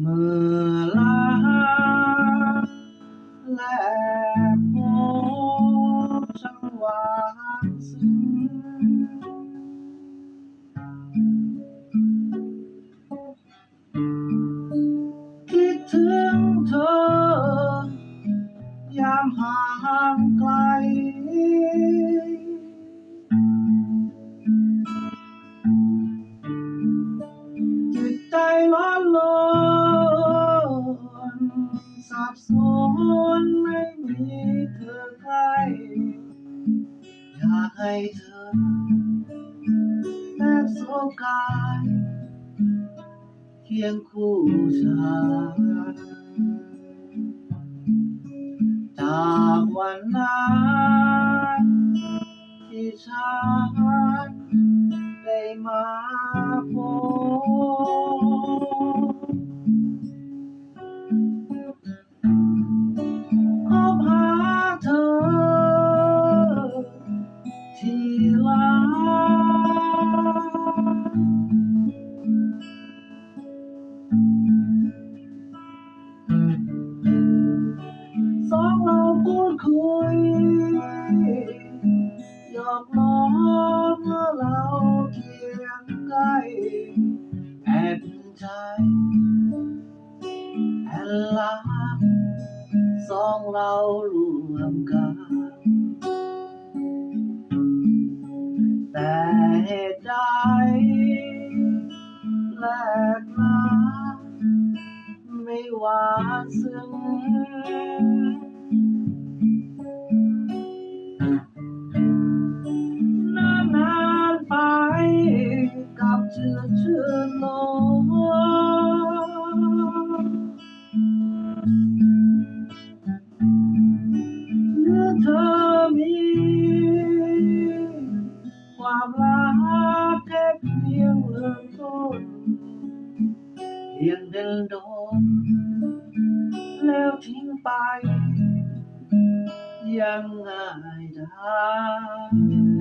เมื่อลาและพบช่างหวานซึ้งคิดถึงเธอยามห่างไกล สับสนไม่มีเธอใกล้อยากให้เธอแนบโซกายเคียงคู่ฉันจากวันนั้นที่ฉัน สองเราพูดคุยหยอกล้อเมื่อเราเคียงใกล้แอบใจแอบลักสองเรารวมกัน หวานซึ้งนานๆไปกับเชื่อเชื่อลมเมื่อเธอมีความรักแค่เพียงเริ่มต้นเพียงเดินโดน ทิ้งไป ยังง่ายดาย